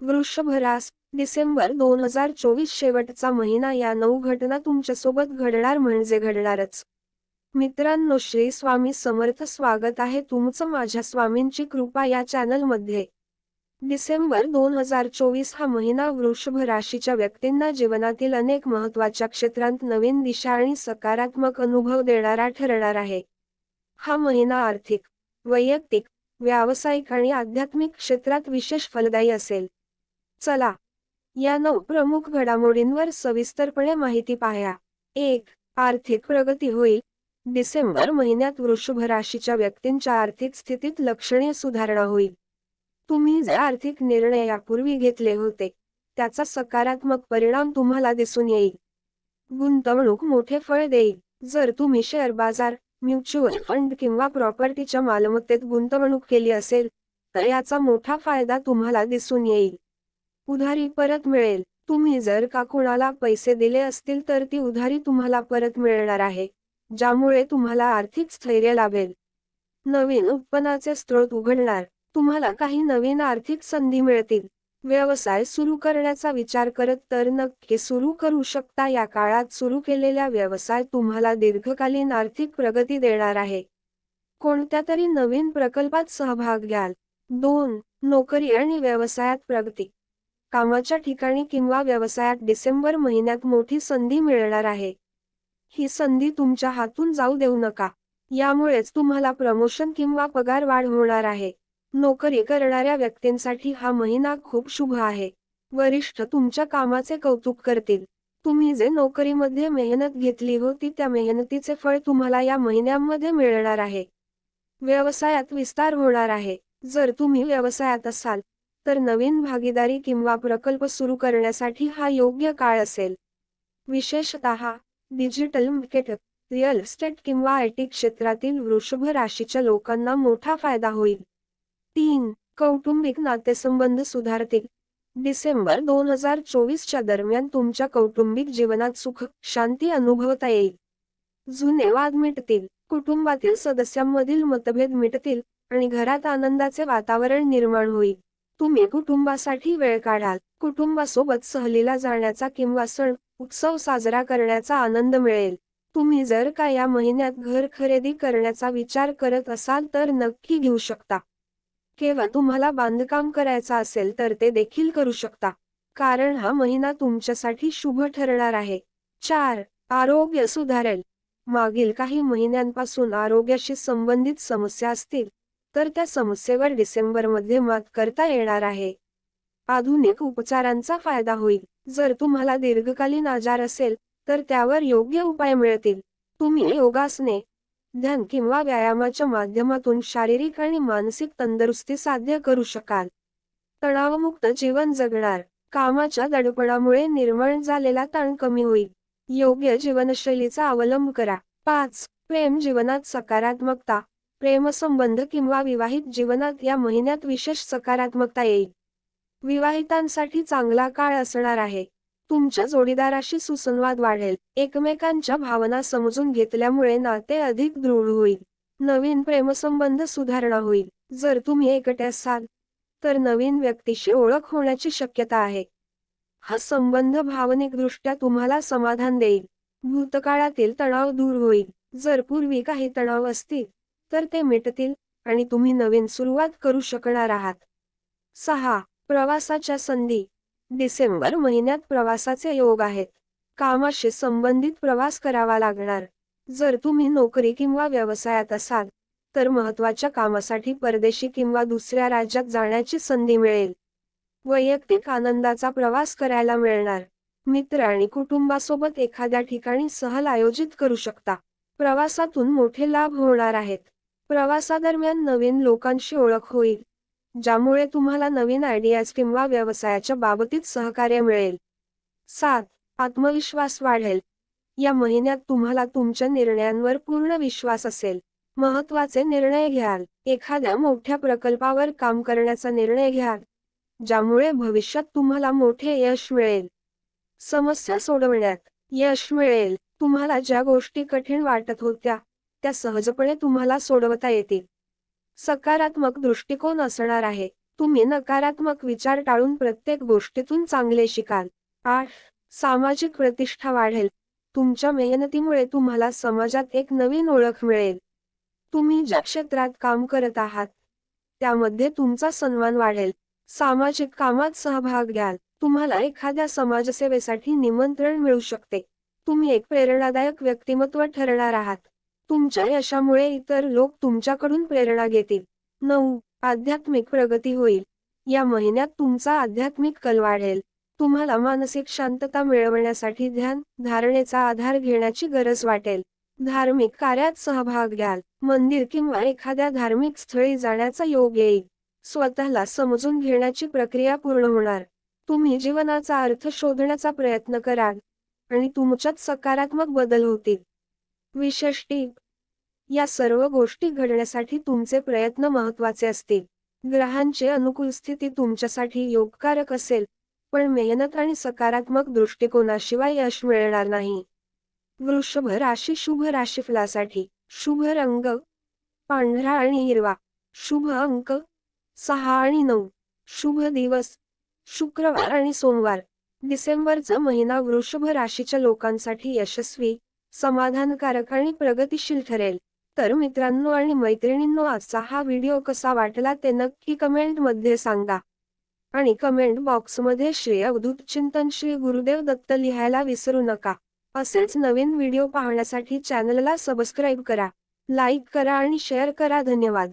वृषभ रास डिसेंबर दोन हजार चोवीस शेवटचा महिना. या नऊ घटना तुमच्यासोबत घडणार म्हणजे घडणारच. मित्रांनो श्री स्वामी समर्थ स्वागत आहे तुमचं माझ्या स्वामींची कृपा या चॅनलमध्ये. डिसेंबर दोन हजार चोवीस हा महिना वृषभ राशीच्या व्यक्तींना जीवनातील अनेक महत्त्वाच्या क्षेत्रांत नवीन दिशा आणि सकारात्मक अनुभव देणारा ठरणार आहे. हा महिना आर्थिक वैयक्तिक व्यावसायिक आणि आध्यात्मिक क्षेत्रात विशेष फलदायी असेल. चला. या नऊ प्रमुख घडामोडींवर सविस्तरपणे माहिती पाहया. एक आर्थिक प्रगती होईल. डिसेंबर महिन्यात वृषभ राशीच्या व्यक्तींच्या आर्थिक स्थितीत लक्षणीय सुधारणा होईल. तुम्ही जे आर्थिक निर्णय यापूर्वी घेतले होते त्याचा सकारात्मक परिणाम तुम्हाला दिसून येईल. गुंतवणूक मोठे फळ देईल. जर तुम्ही शेअर बाजार म्युच्युअल फंड किंवा प्रॉपर्टीच्या मालमत्तेत गुंतवणूक केली असेल तर याचा मोठा फायदा तुम्हाला दिसून येईल. उधारी परत मिळेल. तुम्ही जर का कुणाला पैसे दिले असतील तर ती उधारी तुम्हाला परत मिळणार आहे ज्यामुळे तुम्हाला आर्थिक स्थैर्य लाभेल. नवीन उत्पन्नाचे स्रोत उघडणार. तुम्हाला काही नवीन आर्थिक संधी मिळतील. व्यवसाय सुरू करण्याचा विचार करत तर नक्की सुरू करू शकता. या काळात सुरू केलेल्या व्यवसाय तुम्हाला दीर्घकालीन आर्थिक प्रगती देणार आहे. कोणत्या तरी नवीन प्रकल्पात सहभाग घ्याल. दोन नोकरी आणि व्यवसायात प्रगती. कामाच्या ठिकाणी किंवा व्यवसायात डिसेंबर महिन्यात मोठी संधी मिळणार आहे. ही संधी तुमच्या हातून जाऊ देऊ नका. यामुळेच तुम्हाला प्रमोशन किंवा पगार वाढ होणार आहे. नोकरी करणाऱ्या व्यक्तींसाठी हा महिना खूप शुभ आहे. वरिष्ठ तुमच्या कामाचे कौतुक करतील. तुम्ही जे नोकरीमध्ये मेहनत घेतली होती त्या मेहनतीचे फळ तुम्हाला या महिन्यामध्ये मिळणार आहे. व्यवसायात विस्तार होणार आहे. जर तुम्ही व्यवसायात असाल तर नवीन भागीदारी किंवा प्रकल्प सुरू करण्यासाठी हा योग्य काळ असेल. विशेषतः डिजिटल मार्केट रिअल इस्टेट किंवा आय टी क्षेत्रातील वृषभ राशीच्या लोकांना मोठा फायदा होईल. तीन कौटुंबिक नातेसंबंध सुधारतील. डिसेंबर दोन हजार चोवीसच्या दरम्यान तुमच्या कौटुंबिक जीवनात सुख शांती अनुभवता येईल. जुने वाद मिटतील कुटुंबातील सदस्यांमधील मतभेद मिटतील आणि घरात आनंदाचे वातावरण निर्माण होईल. तुम्ही कुटुंबासाठी वेळ काढाल. कुटुंबासोबत सहलीला जाण्याचा किंवा सण उत्सव साजरा करण्याचा आनंद मिळेल. तुम्ही जर का या महिन्यात घर खरेदी करण्याचा विचार करत असाल तर नक्की घेऊ शकता. केव्हा तुम्हाला बांधकाम करायचा असेल तर ते देखील करू शकता. कारण हा महिना तुमच्यासाठी शुभ ठरणार आहे. चार आरोग्य सुधारेल. मागील काही महिन्यांपासून आरोग्याशी संबंधित समस्या असतील. तर त्या समस्येवर डिसेंबरमध्ये मात करता येणार आहे. आधुनिक उपचारांचा फायदा होईल. जर तुम्हाला दीर्घकालीन आजार असेल तर त्यावर योग्य उपाय मिळतील. तुम्ही योगासने ध्यान किंवा व्यायामाच्या माध्यमातून शारीरिक आणि मानसिक तंदुरुस्ती साध्य करू शकाल. तणावमुक्त जीवन जगणार. कामाच्या दडपणामुळे निर्माण झालेला ताण कमी होईल. योग्य जीवनशैलीचा अवलंब करा. पाच. प्रेम जीवनात सकारात्मकता. प्रेमसंबंध किंवा विवाहित जीवनात या महिन्यात विशेष सकारात्मकता येईल. विवाहितांसाठी चांगला काळ असणार आहे. तुमच्या जोडीदाराशी सुसंवाद वाढेल. एकमेकांच्या भावना समजून घेतल्यामुळे नाते अधिक दृढ होईल. नवीन प्रेमसंबंध सुधारणा होईल. जर तुम्ही एकटे असाल तर नवीन व्यक्तीशी ओळख होण्याची शक्यता आहे. हा संबंध भावनिकदृष्ट्या तुम्हाला समाधान देईल. भूतकाळातील तणाव दूर होईल. जर पूर्वी काही तणाव असतील तर ते मिटतील आणि तुम्ही नवीन सुरुवात करू शकणार आहात. सहा. प्रवासाच्या संधी. डिसेंबर महिन्यात प्रवासाचे योग आहेत. कामाशी संबंधित प्रवास करावा लागणार. जर तुम्ही नोकरी किंवा व्यवसायात असाल तर महत्त्वाच्या कामासाठी परदेशी किंवा दुसऱ्या राज्यात जाण्याची संधी मिळेल. वैयक्तिक आनंदाचा प्रवास करायला मिळणार. मित्र आणि कुटुंबासोबत एखाद्या ठिकाणी सहल आयोजित करू शकता. प्रवासातून मोठे लाभ होणार आहेत. प्रवासादरम्यान नवीन लोकांशी ओळख होईल ज्यामुळे तुम्हाला नवीन आयडियाज किंवा व्यवसायाच्या बाबतीत सहकार्य मिळेल. सात आत्मविश्वास वाढेल. या महिन्यात तुम्हाला तुमच्या निर्णयांवर पूर्ण विश्वास असेल. महत्त्वाचे निर्णय घ्याल. एखाद्या मोठ्या प्रकल्पावर काम करण्याचा निर्णय घ्याल ज्यामुळे भविष्यात तुम्हाला मोठे यश मिळेल. समस्या सोडवण्यात यश मिळेल. तुम्हाला ज्या गोष्टी कठीण वाटत होत्या त्या सहजपणे तुम्हाला सोडवता येतील. सकारात्मक दृष्टिकोन असणार आहे. तुम्ही नकारात्मक विचार टाळून प्रत्येक गोष्टीतून चांगले शिकाल. आठ. सामाजिक प्रतिष्ठा वाढेल. तुमच्या मेहनतीमुळे तुम्हाला समाजात एक नवीन ओळख मिळेल. तुम्ही ज्या क्षेत्रात काम करत आहात त्यामध्ये तुमचा सन्मान वाढेल. सामाजिक कामात सहभाग घ्याल. तुम्हाला एखाद्या समाजसेवेसाठी निमंत्रण मिळू शकते. तुम्ही एक प्रेरणादायक व्यक्तिमत्व ठरणार आहात. तुमच्या यशामुळे इतर लोक तुमच्याकडून प्रेरणा घेतील. नऊ. आध्यात्मिक प्रगती होईल. या महिन्यात तुमचा आध्यात्मिक कल वाढेल. तुम्हाला मानसिक शांतता मिळवण्यासाठी ध्यान धारणेचा आधार घेण्याची गरज वाटेल. धार्मिक कार्यात सहभाग घ्याल. मंदिर किंवा एखाद्या धार्मिक स्थळी जाण्याचा योग येईल. स्वतःला समजून घेण्याची प्रक्रिया पूर्ण होणार. तुम्ही जीवनाचा अर्थ शोधण्याचा प्रयत्न कराल. आणि तुमच्यात सकारात्मक बदल होतील. विशेष या सर्व गोष्टी घडण्यासाठी तुमचे प्रयत्न महत्त्वाचे असतील. ग्रहांचे अनुकूल स्थिती तुमच्यासाठी योगकारक असेल पण मेहनत आणि सकारात्मक दृष्टिकोनाशिवाय यश मिळणार नाही. वृषभ राशी शुभ राशीफलासाठी शुभ रंग पांढरा आणि हिरवा शुभ अंक सहा आणि नऊ शुभ दिवस शुक्रवार आणि सोमवार. डिसेंबरचा महिना वृषभ राशीच्या लोकांसाठी यशस्वी समाधानकारक आणि प्रगतिशील ठरेल. तर मित्रांनो आणि मैत्रिणींनो आजचा हा व्हिडिओ कसा वाटला ते नक्की कमेंटमध्ये सांगा. आणि कमेंट बॉक्समध्ये श्री अवधूत चिंतन श्री गुरुदेव दत्त लिहायला विसरू नका. असेच नवीन व्हिडिओ पाहण्यासाठी चॅनलला सबस्क्राईब करा लाईक करा आणि शेअर करा. धन्यवाद.